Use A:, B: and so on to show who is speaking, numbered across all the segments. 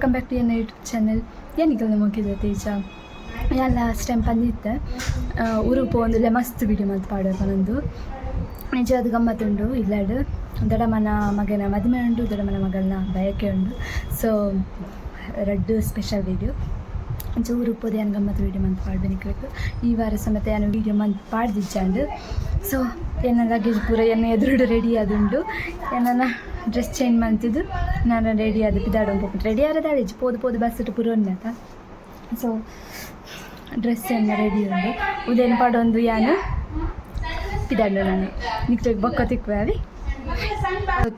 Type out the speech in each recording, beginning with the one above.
A: Welcome back to N YouTube channel ಏನಿಗೆ ಮುಗಿದ ತೇಜ? Yeah last time ಬಂದಿದ್ದೆ. ಊರು ಪೋಂದಿಲ್ಲ ಮಸ್ತ್ ವಿಡಿಯೋ ಮತ್ತು ಪಾಡೋದು ನಂದು. ನಿಜ, ಅದು ಗಮ್ಮತ್ತುಂಡು ಇಲ್ಲಾಡು ದೊಡ್ಡಮ್ಮನ ಮಗನ, ಮದುವೆ ಉಂಡು ದೊಡ್ಡಮ್ಮನ ಮಗನ ಬಯಕೆ ಉಂಡು ಸೊ ರಡ್ಡು ಸ್ಪೆಷಲ್ ವಿಡಿಯೋ ಜೋರು ಊರಿಗೆ ಪೋದೆ ಏನು ಗಮ್ಮತ್ತು ವೀಡಿಯೋ ಮಂತ್ ಪಾಡ್ಬೇಕು ಈ ವಾರ ಸಮೇತ ಏನು ವೀಡಿಯೋ ಮಂತ್ ಪಾಡ್ದಿಚ್ಚಾಂಡು ಸೊ ಏನ ಲಗೇಜ್ ಪೂರ ಏನು ಎದುರುಡು ರೆಡಿ ಆದುಂಡು ಏನನ್ನ ಡ್ರೆಸ್ ಚೇಂಜ್ ಮಾಡ್ತಿದ್ದು. ನಾನು ರೆಡಿ ಆದ ಪಿದಾಡು ಹೋಗ್ಬಿಟ್ಟು ರೆಡಿ ಆರದಾಳೆ ಪೋದು ಪೋದು ಬಸ್ ಇಟ್ಟು ಪೂರ ಉಂಡಾತ ಸೊ ಡ್ರೆಸ್ ಎಲ್ಲ ರೆಡಿ ಉಂಡು. ಉದೇನು ಪಡೊಂದು ಯಾನು? ಪಿದಾಡು ನಾನು. ನಿಕ್ಕ ಬೊಕ್ಕ ತಿಕ್ಕುವೆ ಅವಿ.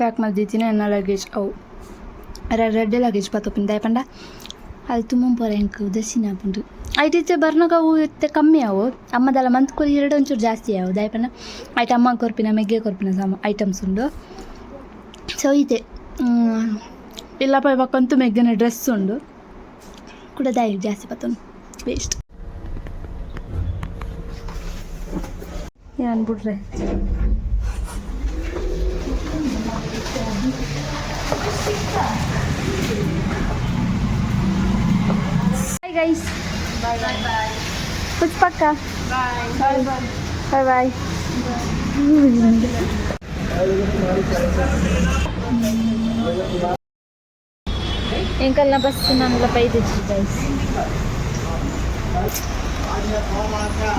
A: ಪ್ಯಾಕ್ ಮಾಡ್ದಿದ್ದೀನಿ ನನ್ನ ಲಗೇಜ್ ಅವು. ರೆಡ್ ಲಗೇಜ್ ಪತ್ತೊಪ್ಪಿನ ದಯಪಂಡ ಅಲ್ಲಿ ತುಂಬ ಪೊರೆ ಹೆಂಗೆ ದಸಿನ ಐಟ್ ಐಟಿತ್ತೆ ಬರ್ನಾಗ ಅವು ಇತ್ತೆ ಕಮ್ಮಿ ಅವು. ಮಂತ್ ಕೊಲಿ ಎರಡು ಒಂಚೂರು ಜಾಸ್ತಿ ಅವು. ದಯಪನ ಐಟ್ ಅಮ್ಮ ಕೊರ್ಪಿನ ಮೆಗ್ಗೆ ಕೊರ್ಪಿನ ಸಾಮ ಐಟಮ್ಸ್ ಉಂಡು. ಸೊ ಇದೆ ಇಲ್ಲಪ್ಪ ಇವಾಗಂತೂ ಮೆಗ್ಗನ ಡ್ರೆಸ್ ಉಂಡು ಕೂಡ ದಯ ಜಾಸ್ತಿ ಪತ್ತೊಂದು ವೇಸ್ಟ್ ಏನು ಬಿಡ್ರೆ Bye guys. Bye bye bye. Kuch pakka. Bye. Bye bye. Bye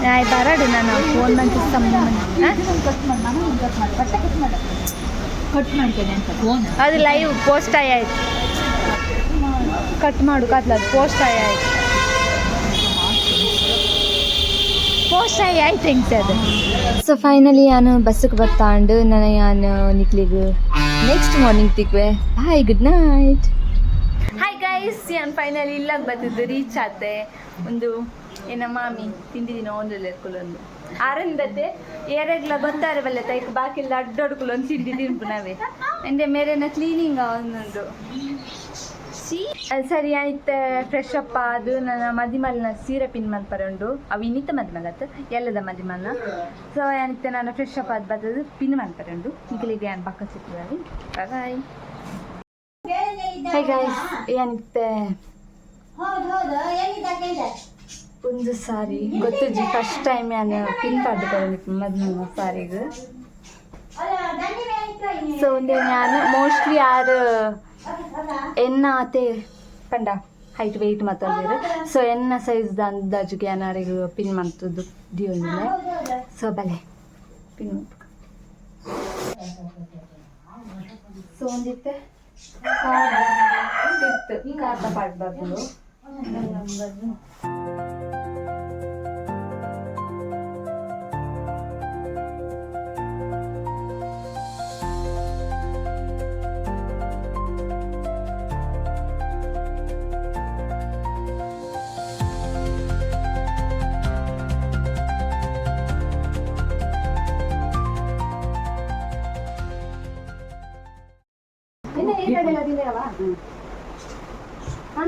A: Ay, bara din na na. Phone man kiss tam naman. Ha?
B: Cut ಮಾಡ್ತೇನೆ ಅಂತ ಫೋನ್
A: ಅದು ಲೈವ್ ಪೋಸ್ಟ್ ಆಯ್ತು ಕಟ್ ಮಾಡು ಕತ್ಲದು ಪೋಸ್ಟ್ ಆಯ್ತು ಪೋಸ್ಟ್ ಐ ಥಿಂಕ್ ಅದು? So finally ನಾನು ಬಸ್ಸಿಗೆ ಬರ್ತಾಂಡು ನಾನು ನಾನು ನಿಕ್ಲಿಗೆ next morning ತಿಕ್ವೆ. Hi good night hi guys ನಾನು ಫೈನಲಿ ಇಲ್ಲಾಗ ಬರ್ತಿದ್ದು ರೀಚ್ ಆದೆ ಒಂದು ಏನ ಮಾಮಿ ತಿಂದಿದ್ದೀನ ಒಂದ್ರಲ್ಲಿ ಎತ್ಕೊಳ್ಳೊಂದು ಆರಂದತೆ ಏರೆಗ್ಲ ಗೊತ್ತಾರೆ ಬಲ್ಲ ತೈಕ್ ಬಾಕಿಲ್ಲ ಅಡ್ಡೊಡ್ಕೊಳ್ಳೊಂದು ತಿಂಡಿ ತಿನ್ಪು ನಾವೇ. ಎಂದೆ ಮೇರೆನ ಕ್ಲೀನಿಂಗ್ ಒಂದೊಂದು. ಅದು ಸರಿ ಆಯ್ತು ಫ್ರೆಶ್ ಅಪ್ ಅದು ನನ್ನ ಮದಿಮಲ್ನ ಸೀರೆ ಪಿನ್ ಮಲ್ಪರೆ ಉಂಡು. ಅವು ಇನ್ನಿತ ಮದಿಮಲತ್ ಎಲ್ಲದ ಮದಿಮಲ್ನ ಸೊ ಏನಿತ್ತೆ ನಾನು ಫ್ರೆಶ್ ಅಪ್ ಅದು ಬರ್ತದೆ ಪಿನ್ ಮಲ್ಪರೆ ಉಂಡು. ಈಗಲಿಗೆ ಏನು ಪಕ್ಕ ಸಿಗ್ತದೆ ಬಾಯ್ ಹೇ ಗಾಯ್ಸ್ ಏನಿತ್ತೆ? ಒಂದು ಸಾರಿ ಗೊತ್ತುಜಿ ಫಸ್ಟ್ ಟೈಮ್ ನಾನು ಪಿನ್ ಪಡ್ದುಕೊಳ್ಳಿಕ್ಕೆ ಮೊದಲು ಸಾರಿಗೆ ಸೊ ಒಂದು ನಾನು ಮೋಸ್ಟ್ಲಿ ಯಾರು ಎನ್ನ ಆತೆ ಕಂಡ ಹೈಟ್ ವೆಯ್ಟ್ ಮಾತಾಡಿದ್ರೆ ಸೊ ಎನ್ನ ಸೈಜ್ದ ಅಂದಾಜಿಗೆ ಏನಾರಿಗೂ ಪಿನ್ ಮಾಡ್ತದ್ದು ಮೇಲೆ. ಸೊ ಬಲೆ ಪಿನ್ ಸೊ ಒಂದಿತ್ತೆ. ಕಾರ್ದ ಪಾಡ್ಬಾರ್ದು ನಂಬರ್ದು ನಿನ್ನೆ ಈ ಕಡೆ ಎಲ್ಲ ತಿಂದಿರವಾ? ಹ?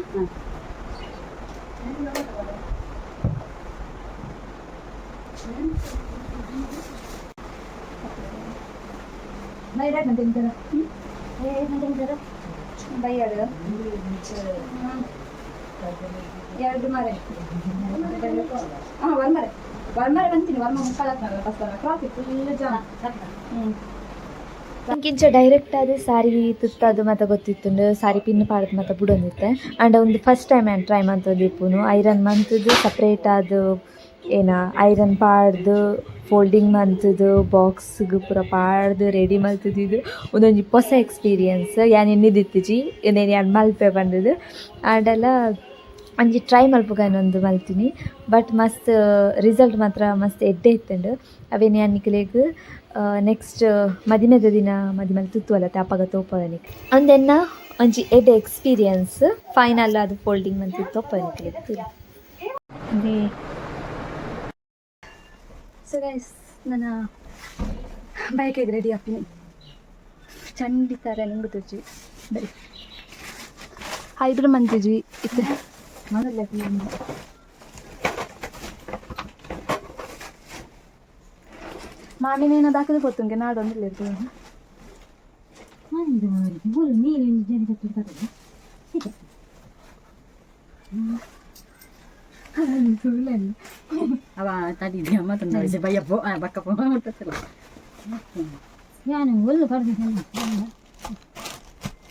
A: ಬೈ ಎರಡು ಗಂಟೆ ತಿಂತೀರ? ಏ, ಎರಡು ಗಂಟೆ ತಿಂತೀರ? ಬೈ ಎರಡು. ಹ್ಮ್. ಎರಡು ಮರೆ ಹಾಂ ವರ್ಮರೆ ವರ್ಮರೆ ಬಂತೀನಿ ವರ್ಮ ಮುಕ್ಕಾಲ ಬಸ್ ಟ್ರಾಫಿಕ್ ಫುಲ್ ಜಾಮ್ ಹ್ಞೂ ನಂಗಿಂಚ ಡೈರೆಕ್ಟ್ ಆದ ಸಾರಿ ತುತ್ತದು ಮತ್ತೆ ಗೊತ್ತಿತ್ತುಂಡು ಸಾರಿ ಪಿನ್ ಪಾಡ್ದು ಮತ್ತೆ ಬುಡೊಂದಿತ್ತೆ. ಆ್ಯಂಡ್ ಒಂದು ಫಸ್ಟ್ ಟೈಮ್ ಏನು ಟ್ರೈ ಮಂತದಿಪ್ಪುನು ಐರನ್ ಮಂತದ್ದು ಸಪ್ರೇಟ್ ಅದು ಏನ ಐರನ್ ಪಾಡ್ದು ಫೋಲ್ಡಿಂಗ್ ಮಂತದ್ದು ಬಾಕ್ಸ್ಗೆ ಪೂರ ಪಾಡ್ದು ರೆಡಿ ಮಲ್ತದಿದ್ದು ಒಂದೊಂದು ಹೊಸ ಎಕ್ಸ್ಪೀರಿಯನ್ಸ್ ಯಾನ್ ಇನ್ನಿದಿತ್ತಿಜಿ ಏನೇನು ಯಾನ್ ಮಲ್ಪೆ ಬಂದದ್ದು. ಆ್ಯಂಡೆಲ್ಲ ಅಂಜಿ ಟ್ರೈ ಮಲ್ಪುಗನೊಂದು ಮಲ್ತೀನಿ. ಬಟ್ ಮಸ್ತ್ ರಿಸಲ್ಟ್ ಮಾತ್ರ ಮಸ್ತ್ ಎಡ್ಡೆ ಇತ್ತಂಡು. ಅವೇನು ಯಾನಿಕ್ಲೆಗ್ ನೆಕ್ಸ್ಟ್ ಮದಿಮೆದ ದಿನ ಮದಿಮೆಲ್ ತುತ್ತುವಲ್ಲ ತಾಪಾಗ ತೋಪವನಿಕ್ ಅಂದೆನ್ನ ಒಂಜಿ ಎಡ್ ಎಕ್ಸ್ಪೀರಿಯನ್ಸ್ ಫೈನಲ್ ಅದು ಫೋಲ್ಡಿಂಗ್ ಮಂತ್ ತೋಪವನಿಕ್ಲೆಗ್ ಅದೇ ಸೊ ಗೈಸ್ ನನ್ನ ಬೈಕಿಗೆ ರೆಡಿ ಆಗ್ತೀನಿ. ಚಂಡಿ ಥರ ನಂಗೆ ತುಜಿ ಬರೀ. ಐಬ್ರು ಮಂತಿದ್ವಿ ಇತ್ತೆ ಮೊದಲ ಮಾವಿನೇನಾದ್ರು ಹಾಕಿದ್ರೆ ಗೊತ್ತು ನನಗೆ ನಾಡು ಒಂದಿಲ್ಲ ಇರ್ತದೆ
B: ಮಾಡಿದ ಮಾರಿಗೆ ಬೋಲು ನೀರಿನ ಜನ ಕಟ್ಟಿರ್ತಾರೆ ಹೀಗೆ
C: ಅವ ತಡಿದ್ಯ ಮತ್ತೊಂದು ಬಯ್ಯಪ್ಪ ಬಕ್ಕಪ್ಪ ಮುಟ್ಟಲ್ಲ ಯಾನು ಒಲ್ಲು ಕಡ್ದಿದ್ದೇನೆ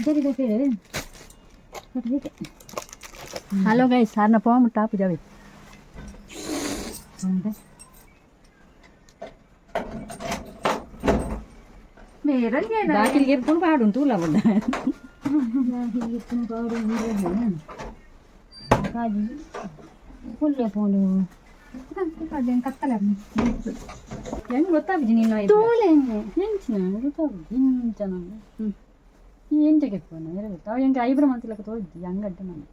C: ಜರಿಗೆ
B: ಕೇಳಿ ಕಟ್ಟಿದೆ ಹಲೋ ಗೈಸ್ ಸಾರನ್ನ
C: ಫೋನ್ ಬಿಟ್ಟು ಹಾಪಿದ್ದಾವೆ ಹೌದಾ ಮುಟ್ಟ ಪೂಜಾವಿ ಬಾಕಿಲಿಗೆ ಎತ್ಕೊಂಡು ಪಾಡು ತೂಲ ಬಡ್ಡ
B: ಪುಲ್ಯ ಪೋಲು
C: ಹೆಂಗ್ ಗೊತ್ತಾಗ್ಬಿಟ್ಟು ನೀನು
B: ತೋಲೆ
C: ಹೆಂಚಿನ ಗೊತ್ತಾಗ್ಬಿಟ್ಟು ಇಂಚ ನಾನು ಹ್ಞೂ ಏನ್ ಜಗಕ್ಕೆ ಫೋನ್ ಬೇರೆ ಗೊತ್ತಾ ಅವ ಹೆಂಗೆ ಐಬ್ರೋ ಮಾಡ್ತಿಲ್ಲಕ ತೋರಿದ್ದಿ ಹಂಗಡ್ಡೆ ನಾನು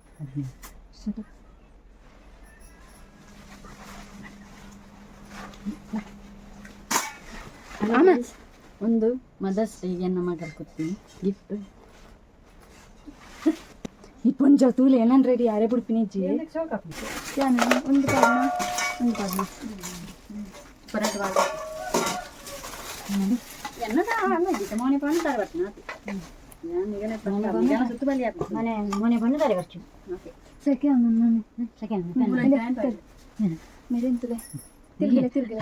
C: ಒಂದು ಮದರ್ಸ್ ಡೇಗೆ ನಮಗೆ ಕೊಡ್ತೀನಿ ಗಿಫ್ಟ್ ಈ ಪಂಚ ಏನನ್ ರೆಡಿ ಯಾರೇ ಬಿಡ್ತೀನಿ ಜಿ
A: ಒಂದು ಕಾರಣ ಒಂದು ಕಾರಣ
B: ಮನೆ ಮನೆ
A: ಬರ್ತೀನಿ
B: ಸೆಕೆ
A: ಸೆಕೆ ಮೇಡಮ್ ತಿರುಗಿಲ್ಲ ತಿರುಗಿಲ್ಲ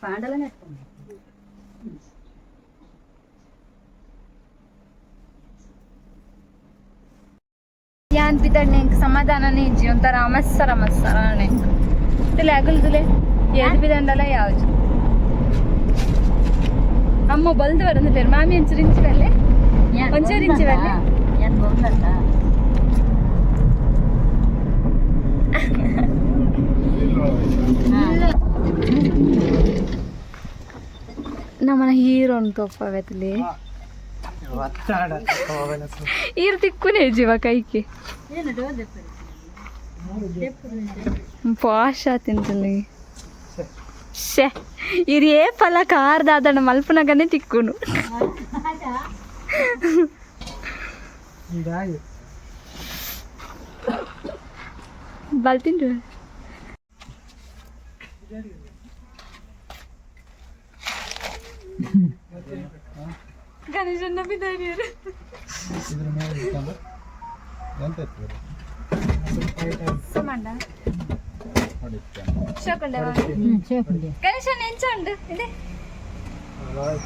C: ಪ್ಯಾಂಡಲ್ಲ ನೆಟ್ಕೊಂಡು
A: ಯಾನ್ ಬಿದ್ದಣ್ಣೆ ಸಮಾಧಾನನೇ ಇಜ್ಜಿ ಒಂಥರ ಮಸ್ಸರ ಮಸ್ಸರನೆ ತುಲೆ ಅಗಲ್ ತುಲೆ ಏದು ಬಿದಂಡಲ್ಲ ಯಾವ್ದು ಅಮ್ಮ ಬಲ್ದು ಬರಂದಿಲ್ಲ ಮಾಮಿ ಒಂಚೂರು ಇಂಚು ಬಲ್ಲೆ ಒಂಚೂರು ಇಂಚು ಬಲ್ಲೆ
C: ಏನು ಬರಲ್ಲ
A: ನಮ್ಮನ ಹೀರೋನ್ ತೊಪ್ಪವೆತ್ತಲಿ ಹೀರ್ ತಿಕ್ಕುನೇ ಜೀವ ಕೈಕಿ ಪಾಶ್ ಆತಿಂತಲ್ಲಿ ಶೆ ಇರು ಏ ಫಲ ಕಾರ್ದಾದಣ್ಣ, ಮಲ್ಪನಾಗನೇ ತಿಕ್ಕುನು. ಬಲ್ತಿಂದು ಗಣೇಶನ್ನ ಬಿದ್ದಾಡಿಯರು ಇದ್ರ ಮೇಲೆ ಇಟ್ಕೊಂಡು ಎಂತ ಇರ್ತದೆ ಸುಮಣ್ಣ ಶೋಕುಂಡೆ ಶೋಕುಂಡೆ ಗಣೇಶನ ಹೆಂಚ ಉಂಟು ಇದೆ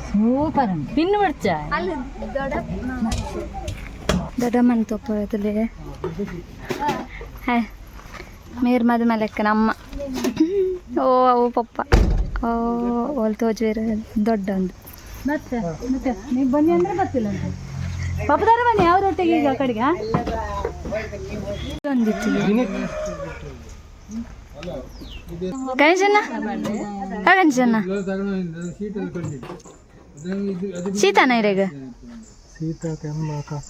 B: ಸೂಪರ್ ಉಂಟು
C: ಇನ್ನು ಮಡ್ಚ
A: ಅಲ್ಲಿ ದೊಡ್ಡ ದೊಡ್ಡ ಮನೆ ತೊಪ್ಪ ಮೇರ್ ಮದುವೆ ಲೆಕ್ಕ ನಮ್ಮ ಓ ಅವು ಪಪ್ಪ. ಓ ಒಲ್ ತೋಜುವೇರು ದೊಡ್ಡ ಒಂದು
B: ಮತ್ತೆ ಮತ್ತೆ ನೀವು ಬನ್ನಿ ಅಂದ್ರೆ ಬರ್ತಿಲ್ಲ ಅಂತ. ಬನ್ನಿ ಯಾವ ರೊಟ್ಟಿಗೆ ಈಗ ಕಡೆಗೆ
A: ಒಂದಿತ್ತು ಶೀತನ ಇರೇಗ ಶೀತ ಕೆಮ್ಮ ಕಫ.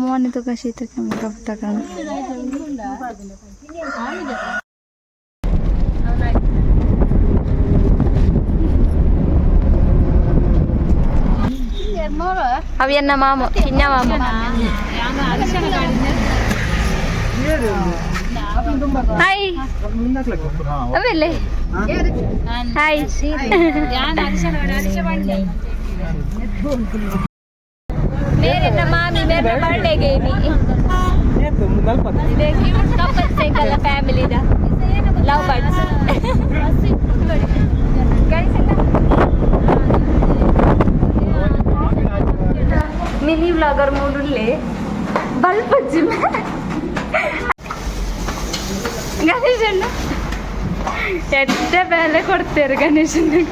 A: മോനെ তো কাছে থাকে আমি কাপ টাকা അവിയ മാമോ ചിന്ന മാമോ ഹായ് അതല്ലേ ഹായ് ഞാൻ birthday ಗೇನಿ couple cycle family love birds mini vlogger ಮೂಡುಲ್ಲೇ ಬಲ್ಪ್ ಜಿಮ್ ಗಣೇಶಣ್ಣ ಎಡ್ಡ ಬೆಲೆ ಕೊಡ್ತಾರೆ ಗಣೇಶನಿಗೆ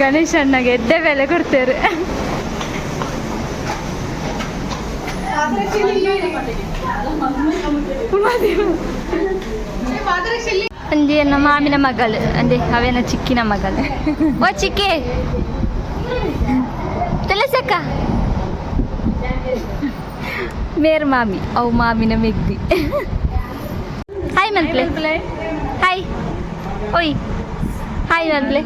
A: ಗಣೇಶಣ್ಣ ಗಣೇಶಣ್ಣಗೆ ಎದ್ದೆ ಬೆಲೆ ಕೊಡ್ತೇರು ಮದುವೆ ನಮ್ಮ ಮಾಮಿನ ಮಗಳು. ಅಂದೆ ಅವೇನ ಚಿಕ್ಕಿನ ಮಗಳು. ಓ ಚಿಕ್ಕಿ. ತಿಳಿಸಕ್ಕ. ಮೇರ್ ಮಾಮಿ, ಅವು ಮಾಮಿನ ಮೆಗ್ದಿ. ಹಾಯ್ ಮನ್ಪ್ಲೆ ಹಾಯ್ ಓಯ್. ಹಾಯ್ ಮನ್ಪ್ಲೆ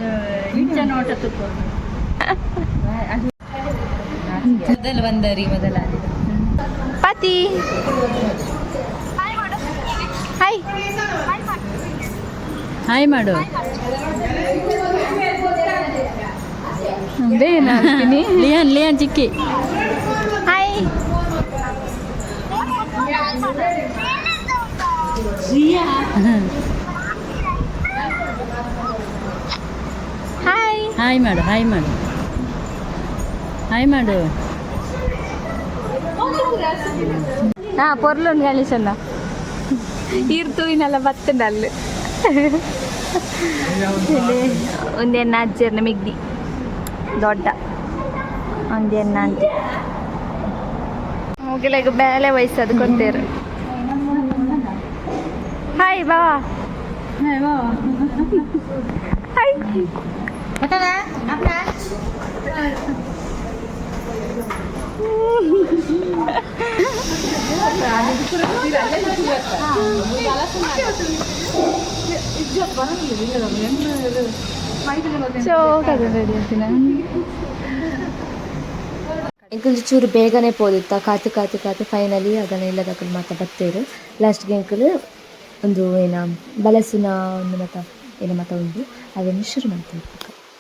B: ಮೊದಲು ಬಂದರಿ ಮೊದಲ
A: ಪಾತಿ. ಹಾಯ್
B: ಹಾಯ್ ಮಾಡು. ಲಿಯಾನ್ ಲಿಯಾನ್ ಚಿಕ್ಕಿ.
A: ಹಾಯ್ ಹಾಯ್
B: ಹಾಯ್ ಮಾಡು ಹಾಯ್ ಮಾಡು. ಹಾಯ್ ಮಾಡು.
A: ಹಾ ಪೊರ್ಲುಂಡು ಗಣೇಶನ್ನ ಈರ್ತುವಿನೆಲ್ಲ ಬತ್ತಂಡಲ್ಲು ಒಂದೇನ ಅಜ್ಜರ್ ಮಿಗ್ದಿ. ದೊಡ್ಡ. ಒಂದೇನ ಅಂತ ಮುಗಿಲಾಗ ಬೇಲೆ ವಯಸ್ಸದು ಕೊಡ್ತೇರು ಹಾಯ್ ಬಾ
B: ಹಾಯ್ ಬಾ
A: ಹಾಯ್ ಎಂಕಲ್ ಚೂರು ಬೇಗನೆ ಪೋದಿತ್ತ, ಕಾತು ಕಾತು ಕಾತು ಫೈನಲಿ ಅದನ್ನ ಎಲ್ಲ ತಗೊಂಡು ಮಾತ ಬರ್ತೇವೆ ಲಾಸ್ಟ್ಗೆ ಎಂಕಲ್ ಒಂದು ಏನ, ಬಲಸಿನ ಒಂದು ಮತ ಏನ ಮತ ಉಂಟು. ಅದನ್ನು ಶುರು ಮಾಡ್ತೇವೆ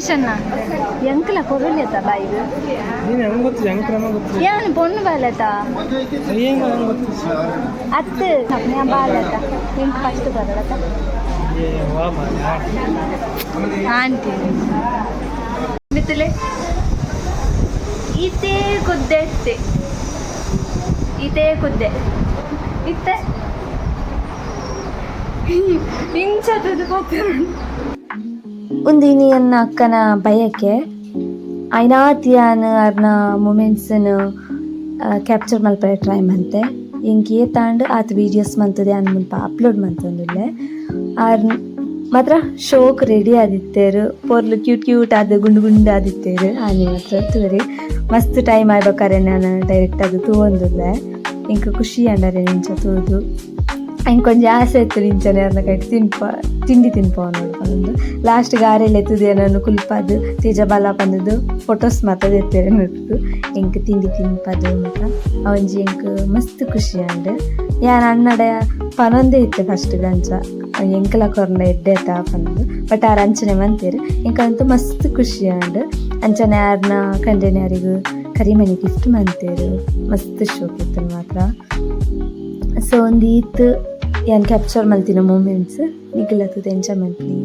A: ಗಣೇಶನ್ನ ಎಂಕಲ ಕೊರಲಿಯತ್ತ ಬಾಯಿಗೆ
D: ನೀನು ಹೆಂಗ್ ಗೊತ್ತು ಹೆಂಗ್ ಕ್ರಮ ಗೊತ್ತು
A: ಏನು
D: ಹೆಂಗೆ
A: ಅತ್ತು. ನಿಂಗೆ ಫಸ್ಟ್ ಬರಲತ್ತ
D: ವಾ
A: ಆಂಟಿ. ಮಿತ್ತಲೆ ಇತೇ ಕುದ್ದೆ ಇತ್ತೆ ಇತೇ ಕುದ್ದೆ ಇತ್ತೆ. ಇಂಚದು ಒಂದಿನಿ ಅನ್ನ ಅಕ್ಕನ ಬಯಕೆ ಐನಾತಿಯಾನ ಅರ್ನ ಮೂಮೆಂಟ್ಸನ್ನು ಕ್ಯಾಪ್ಚರ್ ಮಲ್ಪರೆ ಟ್ರೈ ಮಂತೆ ಎಂಕ್ ಏತಾಂಡ್ ಆತ ವೀಡಿಯೋಸ್ ಮಂತದೆ ಅನ್ ಅಪ್ಲೋಡ್ ಮಂತೊಂದುಲ್ಲೆ. ಆರ್ ಮಾತ್ರ ಶೋಕ್ ರೆಡಿ ಆದಿತ್ತೇರು. ಪೊರ್ಲು ಕ್ಯೂಟ್ ಕ್ಯೂಟ್ ಆದ ಗುಂಡು ಗುಂಡು ಆದಿತ್ತೇರು. ಆನೆ ಮಾತ್ರ ತೂರಿ. ಮಸ್ತ್ ಟೈಮ್ ಆಯ್ಬೇಕಾರೆ ನಾನು ಡೈರೆಕ್ಟ್ ಅದು ತೂವೊಂದುಲ್ಲೆ. ಇಂಕ ಖುಷಿ ಅಂಡರೆ ನಿಂಚ ತೂದು ಇಂಕ ಕೊಂಚ ಆಸೆ ಇತ್ತು ನಿಂಚನೆ ಅದನ್ನ ಕಟ್ಟಿ ತಿನ್ಪ, ತಿಂಡಿ ತಿನ್ಪ ನೋಡ್ಕೊಂಡು ಲಾಸ್ಟ್ ಆರೆಲ್ಲ ಎತ್ತದೆ ನಾನು ಕುಲ್ಪದು ತೇಜ ಬಾಲ ಬಂದದ್ದು ಫೋಟೋಸ್ ಮಾತ್ರ ಎತ್ತೇರೆ ನೋಡ್ತು ಎಂಕ್ ತಿಂಡಿ ತಿನ್ಪದು ಮಾತ್ರ. ಅವಂಜಿ ಎಂಕ್ ಮಸ್ತ್ ಖುಷಿ ಅಂಡ್ ಯಾನ್ ಅಣ್ಣಡ ಪನೊಂದೇ ಇತ್ತೆ ಫಸ್ಟ್ ಗಂಚ ಎಂಕಲ ಕೊರ್ನ ಎಡ್ಡೆ ಆತ ಬಟ್ ಆರ್ ಅಂಚನೆ ಮಂತೀರಿ ಎಂಕಂತೂ ಮಸ್ತ್ ಖುಷಿ ಅಂಡ್ ಅಂಚನೆ ಯಾರನ್ನ ಕಂಡೇನೆ ಯಾರಿಗೂ? ಕರಿಮನಿ ಗಿಫ್ಟ್ ಮಂತೇರು ಮಸ್ತ್ ಶೋಕ್ ಇತ್ತು ಮಾತ್ರ. ಸೊ ಒಂದು ಈತ್ ಏನು ಕ್ಯಾಪ್ಚರ್ ಮಲ್ತಿನ ಮೂಮೆಂಟ್ಸ್ ನಿಖಿಲತ್ತದ ಎಂಜಾಯ್ ಮಲ್ತೀನಿ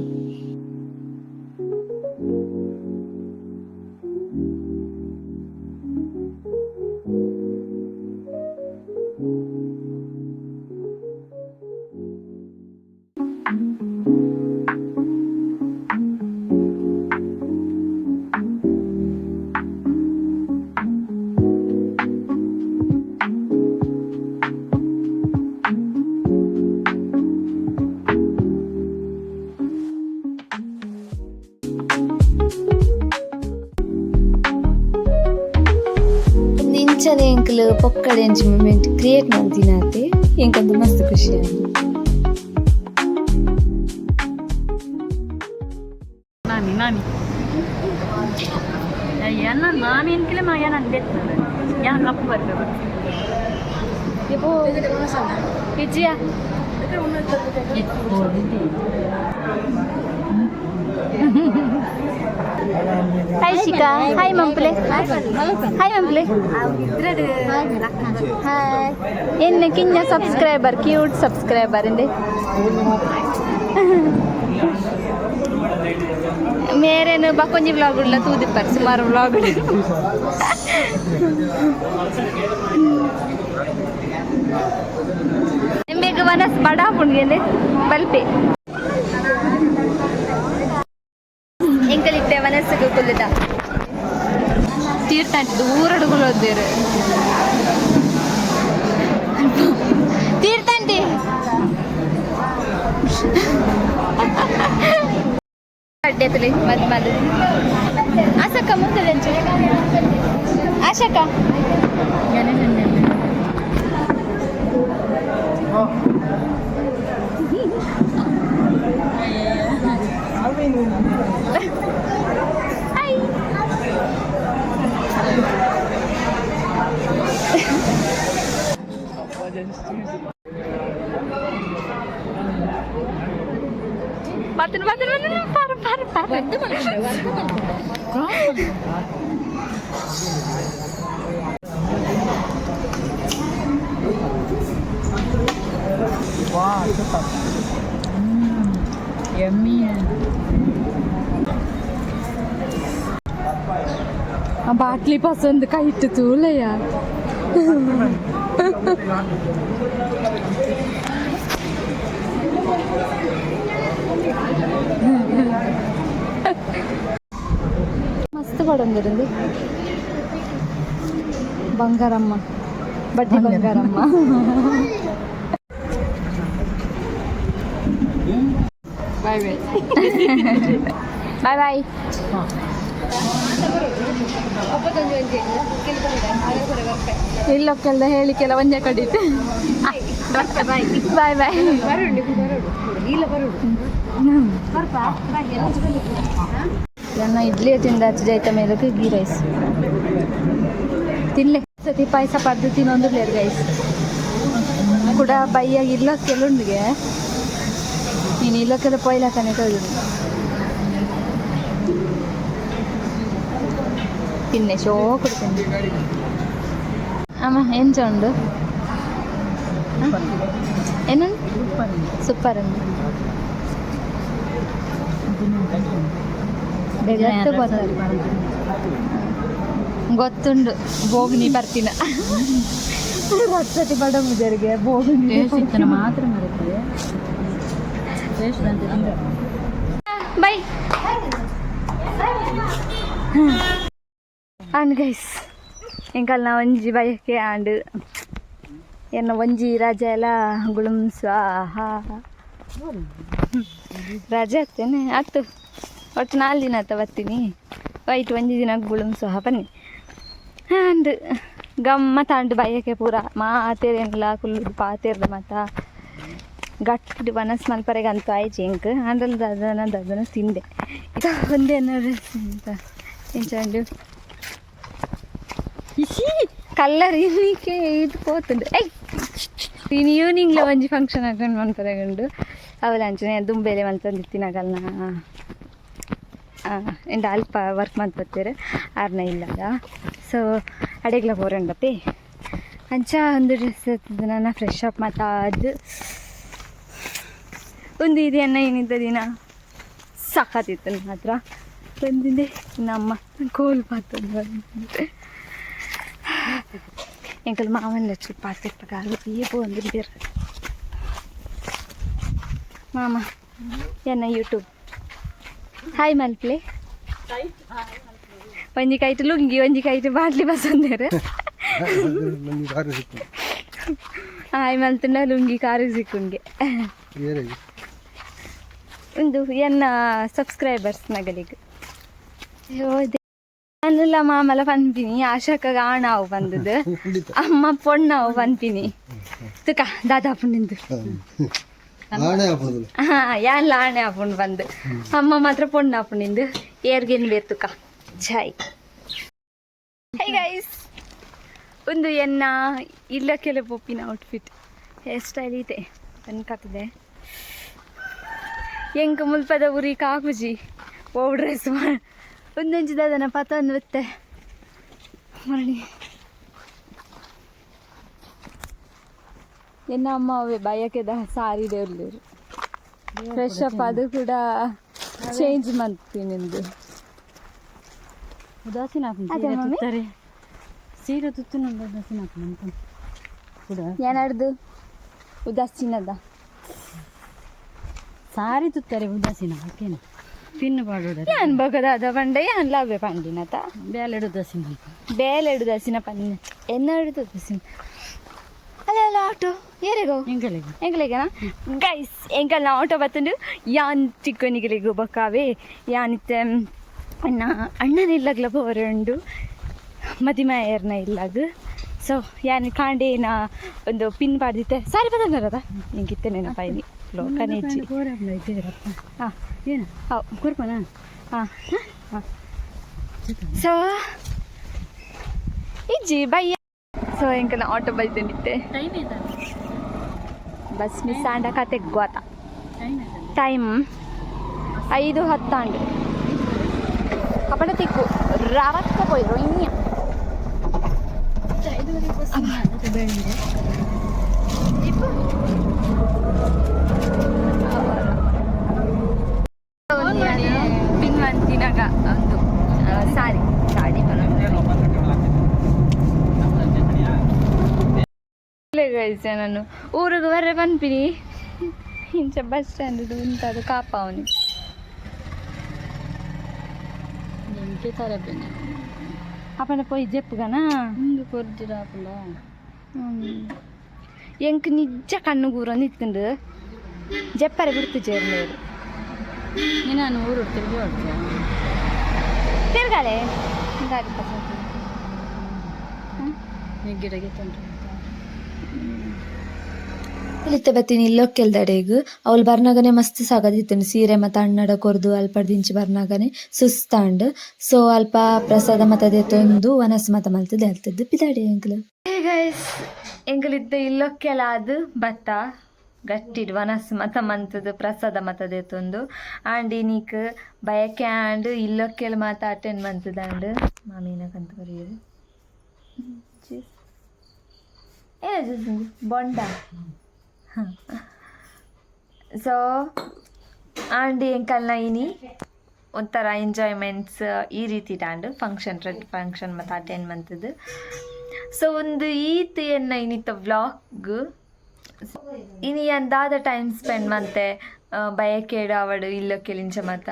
A: ಒಂದು ಇಂಚನೆ ಎಂಕಲ್ ಪೊಕ್ಕಡೆ ಎಂಚ ಮೂಮೆಂಟ್ ಕ್ರಿಯೇಟ್ ಮಾಡ್ತೀನಾತೆ ಎಂಕಂತ ಮಸ್ತ್ ಖುಷಿ ಆಯ್ತು
B: ಮಾಮಿ ಮಾಮಿ ಅಯ್ಯನ್ನ ಮಾಮಿ ಅನ್ಕಿಲ್ಲ ಮಗ ನಂದೆ ಯಾನ್ ಕಪ್ಪು ಬರ್ತದೆ
A: ವಿಜಯ ಹಾಯ್ ಶಿಖಾ ಹಾಯ್ ಮಂಪ್ಲೆ ಹಾಯ್ ಮಂಪ್ಲೆ ಹಾಯ್ ಎನ್ನ ಕಿಂಜ ಸಬ್ಸ್ಕ್ರೈಬರ್ ಕ್ಯೂಟ್ ಸಬ್ಸ್ಕ್ರೈಬರ್ ಇಂದೆ ಮೇರೇನು ಬಕ್ಕೊಂಜಿ ವ್ಲಾಗ್ ಉಡ್ಲ ತೂದಿಪ್ಪರ್ ಸುಮಾರು ವ್ಲಾಗ್ ನಿಮಗೆ ಮನಸ್ ಬಡ ಪುಣ್ಗೆನೆ ಬಲ್ಪೆ ಮನಸ್ಸಿಗೆ ಕುಲಿದ ತೀರ್ಥ ದೂರಡುಗಳು ಹೋದೇರು ತೀರ್ಥಂಟಿ ಅಡ್ಡೆತ್ತಲಿ ಮದ್ ಮದ್. ಆಸಕ್ಕ ಮುಂದೆ ಆಶಕ್ಕ ಬರ್ತೀನಿ ಬರ್ತೀನಿ ಬರ್ತೀನಿ ಪಾರು ಪಾರು ಪಾರು
B: ಆ ಬಾಟ್ಲಿ ಪಸಂದ್ ಕೈ ಇಟ್ಟು ತೂಲಯ್ಯ ಮಸ್ತ್ ಪಡಂದಿರಂದು ಬಂಗಾರಮ್ಮ. ಬಡ್ಡಿ ಬಂಗಾರಮ್ಮ.
A: బాయ్ బాయ్ బాయ్
B: ಇಲ್ಲಕ್ಕೆಲ್ಲ ಹೇಳಿಕೆಲ್ಲ ಒಂದೇ ಕಡಿತೆ.
A: ಬಾಯ್ ಬಾಯ್ ನನ್ನ ಇಡ್ಲಿ ತಿಂದ ಹಚ್ಚಿದೈತ ಮೇಲಕ್ಕೆ ಗೀ ರೈಸ್ ತಿನ್ಲೆ ಸತಿ ಪಾಯಸ ಪಡ್ದು ತಿನ್ನೊಂದು ಲೇರ್ ರೈಸ್ ಕೂಡ ಬೈಯಾಗ ಇಲ್ಲಕ್ಕೆಲ್ಲ ಉಂಡಿಗೆ ನೀನು ಇಲ್ಲಕ್ಕೆಲ್ಲ ಪೊಯ್ಲಾಕನೆ ತೊಳೆದು ತಿನ್ನೆ ಶೋ ಕೊಡ್ತೇನೆ ಅಮ್ಮ ಎಂಚ ಉಂಡು ಹ? ಏನು ಸೂಪರ್ ಉಂಡು ಗೊತ್ತುಂಡು ಗೊತ್ತುಂಡು ಬೋಗ್ನಿ ಬರ್ತೀನ. ರಕ್ಷತಿ ಬಡ ಮುಜರಿಗೆ ಭೋಗಿನಿ
C: ಮಾತ್ರ
A: ಬೈ. ಆಂಡ್ ಗೈಸ್ ಎಂಕಲ್ ನಾ ಒಂಜಿ ಬಯಕೆ ಆಂಡ್ ಎನ್ನ ಒಂಜಿ ರಾಜ ಎಲ್ಲ ಗುಳುಮ್ ಸ್ವಾಹ ರಾಜ ಆಗ್ತೇನೆ ಆತು ಒಟ್ಟು ನಾಲ್ಕು ದಿನ ಆತ ಬರ್ತೀನಿ? ವೈಟ್ ಒಂಜಿ ದಿನ ಗುಳುಮ್ ಸಹ, ಬನ್ನಿ. ಅಂದು ಗಮ್ಮತ್ ಆಂಡ್ ಬಯಕೆ ಪೂರ ಮಾತೇರೆಲ್ಲ ಕುಲ್ಲು ಪಾತೇರ್ದ ಮಾತ ಗಟ್ಟಿ ಬನಸ್ ಮಲ್ಪರೆಗೆ ಅಂತ ಆಯ್ತು ಜಿಂಕ್ ಅಂದ್ರಲ್ಲಿ ದದನ ದದನ ತಿಂದೆ. ಇದು ಒಂದೇ ನೋಡಿ ಅಂತ ಇಸಿ, ಕಲ್ಲರ್ ಇನ್ನಿಕೆ ಇದು ಪೋತುಂಡು ಐ ಇನ್ನು ಈವ್ನಿಂಗ್ಲ ಒಂಜಿ ಫಂಕ್ಷನ್ ಹಾಕೊಂಡು ಮಲ್ಪರೆಗಂಡು ಅವಲ ಅಂಚನೆ ದುಂಬೇಲೆ ಮಂತಂದಿತ್ತಿನಾಗಲ್ನ ಎಂಡ ಅಲ್ಪ ವರ್ಕ್ ಮಂತ್ಪತ್ತೇರು ಆರ್ನ ಇಲ್ಲದ ಸೊ ಅಡೆಗ್ಲ ಬತ್ತಿ ಅಂಚ ಒಂದು ಡ್ರೆಸ್ ನಾನು ಫ್ರೆಶ್ ಅಪ್ ಮಾತಾದ್ದು ಒಂದು ಇದೆ ಅನ್ನ ಏನಿದ್ದ ದಿನ ಸಾಕಾತಿತ್ತು ನನ್ನ ಹತ್ರ. ಬಂದಿದ್ದೆ ನಮ್ಮ ಕೋಲ್ ಪಾತ್ರ ಬಂದಿದ್ದೆ. ಎಂಕಲ್ ಮಾಮನ್ ಲಕ್ಷ ಪಾತಿರ್ಪಗಾಲು ಏಪು ಬಂದಿದ್ದೀರ ಮಾಮ ಎನ್ನ ಯೂಟ್ಯೂಬ್ ಹಾಯ್ ಮಲ್ಪ್ಲೆ ಒಂಜಿ ಕೈಟ್ ಲುಂಗಿ ಒಂಜಿ ಕೈಟ್ ಬಾಟ್ಲಿ ಬಸಂದೇರು. ಹಾಯ್ ಮಲ್ತುಂಡ ಲುಂಗಿ ಕಾರು ಸಿಕ್ಕುಂಗೆ. ಒಂದು ಎನ್ನ ಸಬ್ಸ್ಕ್ರೈಬರ್ಸ್ ನಗಲಿಗೆ ನಾನೆಲ್ಲ ಮಾಮಲ ಪನ್ಪಿನಿ ಆಶಾಕಾಗ ಆಣಾವು ಬಂದದ್ದು ಅಮ್ಮ ಪೊಣ್ಣಾವು ಪನ್ಪಿನಿ ತುಕ ದಾದಾ ಪುಣ್ಣಿಂದು ಹಾ ಯಾನ್ಲ ಆಣೆ ಆಪುಂಡು ಬಂದು. ಅಮ್ಮ ಮಾತ್ರ ಪೊಣ್ಣು ನಿಂದು. ಏರ್ಗಿನ್ ಬೇತುಕ. ಚಾಯ್ ಹೈ ಗೈಸ್ ಒಂದು ಎನ್ನ ಇಲ್ಲ ಕೆಲ ಪೊಪ್ಪಿನ ಔಟ್ಫಿಟ್ ಹೇರ್ ಸ್ಟೈಲ್ ಇದೆ. ಅನ್ಕತ್ತದೆ ಹೆಂಗ ಮುಲ್ಪದ ಉರಿ ಕಾಕುಜಿ? ಓ ಡ್ರೆಸ್ ಒಂದೊಂಜಿ ದಾದನ ಪತ ಒಂದು ಬತ್ತೆ ಮರಣಿ. ಎನ್ನ ಅಮ್ಮ ಅವೇ ಬಯಕೆದ ಸಾರಿ ದೇವ್ರಿ ಫ್ರೆಶ್ ಅಪ್ ಅದು ಕೂಡ ಚೇಂಜ್ ಮಾಡ್ತೀನಿ ನಿಂದು.
C: ಉದಾಸೀನ
A: ಅದೇ
C: ಸೀರೆ ತುತ್ತು ನಂದು ಉದಾಸೀನ ಕೂಡ.
A: ಏನಾಡ್ದು? ಉದಾಸೀನದ?
C: ಸಾರಿ ತುತ್ತಾರೆ ಉದಾಸೀನ ಓಕೆನಾ ಪಿನ್ ಪಾಡೋಡ
A: ಏನ್ ಬಗದಾದ ಪಂಡ ಏನ್ ಲಾಭೆ ಪಂಡಿನತ?
C: ಬೇಲೆಡು ದಸಿನ
A: ಬೇಲೆಡು ದಸಿನ ಪಂಡಿನ. ಎನ್ನಡು ದಸಿನ ಅಲ್ಲ ಅಲ್ಲ ಆಟೋ. ಏರಿಗೋ
C: ಹೆಂಗಲಿಗೆ
A: ಎಂಕಲೆಗನಾ ಗೈಸ್ ಎಂಕಲ್ನ ಆಟೋ ಬತ್ತಂಡು ಯಾನ್ ಚಿಕ್ಕನಿಗಲಿಗೂ ಬಕ್ಕಾವೆ. ಯಾನಿತ್ತೆ ಅಣ್ಣ ಅಣ್ಣನ ಇಲ್ಲಗ್ಲ ಪೋರುಂಡು ಮದಿಮಾಯರ್ನ ಇಲ್ಲಾಗ. ಸೊ ಯಾನ್ ಕಾಂಡೇನ ಒಂದು ಪಿನ್ ಪಾಡ್ದಿತ್ತೆ. ಸಾರಿ ಬದಂಗರದ ಹಿಂಗಿತ್ತೆ ನೆನಪಾಯಿನಿ ಲೋಕನೇಜಿ ಹಾಂ.
C: ಏನು?
A: ಹೌ.
C: ಕೊರ್ಪನ
A: ಹಾಂ. ಹಾಂ. ಸೊ ಇಜ್ಜಿ ಬಯ್ಯ ಸೊ ಎಂಕನ ಆಟೋ ಬೈತಂಡಿತ್ತೆ
C: ಟೈಮ್
A: ಬಸ್ ಮಿಸ್ ಆಂಡ ಕತೆ ಗೋತ
C: ಟೈಮ್ ಆಯ್ತಾ
A: ಟೈಮ್ ಐದು ಹತ್ತಾಂಡು ಅಪ್ಪನ ತಿಕ್ಕು ರಾವತ್ತ ಪೋಯ್ರು ಇನ್ಯ
C: ಅದು ಬೆಳ್ಳಿದೆ
A: ಪಿನ್ ಅಂತಿನಾಗ ಒಂದು ಆ, ಸಾರಿ ಸಾಡಿ ಗೈಸ್ ನಾನು ಊರಿಗೆ ಬರ ಪನ್ಪಿನಿ ಇಂಚ ಬಸ್ ಸ್ಟ್ಯಾಂಡ್ ಉಂಟದು ಕಾಪ ಅವನು
C: ಎಂಕೆ ತಾರೆ ಬೆನೆ
A: ಅಪ್ಪನ ಪೋಯ್ ಜೆಪ್ಪುಗನಾ
C: ಮುಂದೆ ಕೊರ್ದಿರ ಆಪುಂಡ
A: ಎಂಕ್ ನಿಜ ಕಣ್ಣು ಗೂರ ನಿತ್ಕೊಂಡು ಜಪ್ಪರೆ ಬಿಡ್ತು
E: ಇಲ್ಲಿತ್ತ ಬತ್ತೀನಿ ಇಲ್ಲೊಕ್ಕೆಲ್ದಡೆಗ್ ಅವಳು ಬರ್ನಾಗನೆ ಮಸ್ತ್ ಸಾಗದಿತ್ತಂಡು. ಸೀರೆ ಮತ್ತು ಅಣ್ಣಡ ಕೊರ್ದು ಅಲ್ಪ ದಿಂಚಿ ಬರ್ನಾಗನೆ ಸುಸ್ತಾಂಡ್. ಸೊ ಅಲ್ಪ ಪ್ರಸಾದ ಮತದೆ ತೊಂದು ವನಸ್ ಮತ ಮಲ್ತದೆ ಹೇಳ್ತದ್ದು ಪಿದಾಡಿ ಅಂಕಲ್.
A: ಗೈಸ್ ಇಲ್ಲೋಕ್ಕೆಲ್ಲ ಇಲ್ಲೊಕ್ಕೆಲ ಅದು ಭತ್ತ ಗಟ್ಟಿಡ್ ವನಸ್ ಮತ ಮಂತದ ಪ್ರಸಾದ ಮತದೆ ತಂದು. ಆಂಡ್ ಇನಿಕ್ ಬಯಕೆ ಆಂಡ್ ಇಲ್ಲೊಕ್ಕೆಲ ಮಾತ ಅಟೆಂಡ್ ಮಂತದ ಆಂಡ್ ಮಾಮೀನಕಂತ ಬರೆಯೋದು ಏನ ಬೊಂಡ ಸೊ ಆಂಡಿ ಎಂಕಲ್ನ ಇನಿ, ಒಂಥರ ಎಂಜಾಯ್ಮೆಂಟ್ಸ್ ಈ ರೀತಿ ಟಾಂಡು ಫಂಕ್ಷನ್ ರೆಡ್ ಫಂಕ್ಷನ್ ಮತ್ತು ಅಟೆಂಡ್ ಮಂತದ್ದು ಸೊ ಒಂದು ಈತ್ ಎನ್ನ ಇನ್ನಿತ್ತ ವ್ಲಾಗ್ ಇನಿ ಅಂದಾದ ಟೈಮ್ ಸ್ಪೆಂಡ್ ಮಂತೆ ಬಯಕೇಡು, ಅವಡು, ಇಲ್ಲೋ ಕೇಳಿಂಚ ಮಾತ.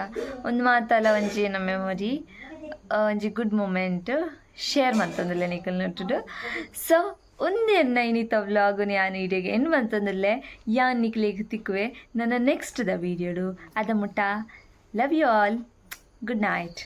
A: ಒಂದು ಮಾತಲ್ಲ ಒಂಜಿ ನಮ್ಮ ಮೆಮೊರಿ ಒಂಜಿ ಗುಡ್ ಮೂಮೆಂಟ್ ಶೇರ್ ಮಂತಂದಿಲ್ಲ ನಿಕಲ್ ನೋಟುಡು ಸೊ ಒಂದೇನ ನೈನಿತ ವ್ಲಾಗ್ ಯಾನ್ ಇಡಿಗೆ ಏನು ಬಂತಂದಲ್ಲೇ ಯಾನ್ ನಿಕ್ಲಿಗೆ ತಿಕ್ಕುವೆ. ನನ್ನ ನೆಕ್ಸ್ಟ್ ದ ವೀಡಿಯೋಡು ಅದ ಮುಟ್ಟ. Love you all good night